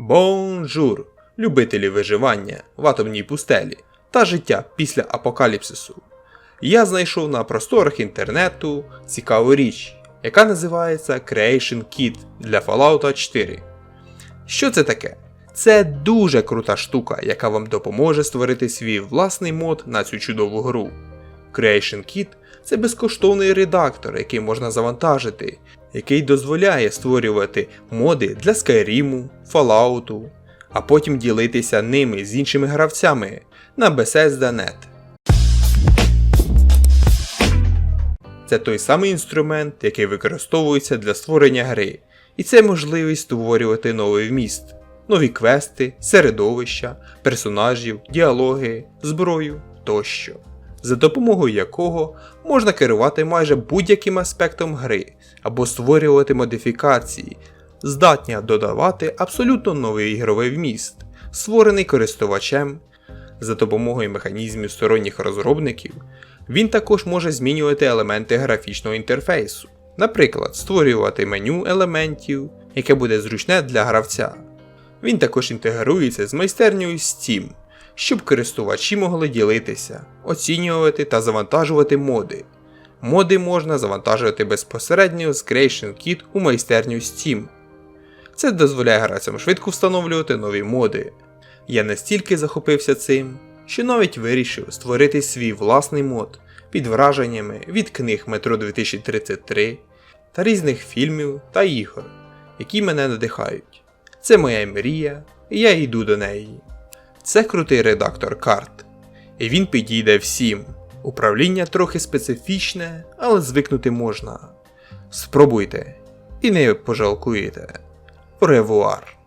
Бонжур, любителі виживання в атомній пустелі та життя після апокаліпсису. Я знайшов на просторах інтернету цікаву річ, яка називається Creation Kit для Fallout 4. Що це таке? Це дуже крута штука, яка вам допоможе створити свій власний мод на цю чудову гру. Creation Kit це безкоштовний редактор, який можна завантажити, який дозволяє створювати моди для Skyrim, Fallout, а потім ділитися ними з іншими гравцями на Bethesda.net. Це той самий інструмент, який використовується для створення гри, і це можливість створювати новий вміст, нові квести, середовища, персонажів, діалоги, зброю тощо, за допомогою якого можна керувати майже будь-яким аспектом гри або створювати модифікації, здатні додавати абсолютно новий ігровий вміст, створений користувачем. За допомогою механізмів сторонніх розробників, він також може змінювати елементи графічного інтерфейсу, наприклад, створювати меню елементів, яке буде зручне для гравця. Він також інтегрується з майстернею Steam, щоб користувачі могли ділитися, оцінювати та завантажувати моди. Моди можна завантажувати безпосередньо з Creation Kit у майстерню Steam. Це дозволяє гравцям швидко встановлювати нові моди. Я настільки захопився цим, що навіть вирішив створити свій власний мод під враженнями від книг Метро 2033 та різних фільмів та ігор, які мене надихають. Це моя мрія, і я йду до неї. Це крутий редактор карт, і він підійде всім. Управління трохи специфічне, але звикнути можна. Спробуйте і не пожалкуєте. Ревуар.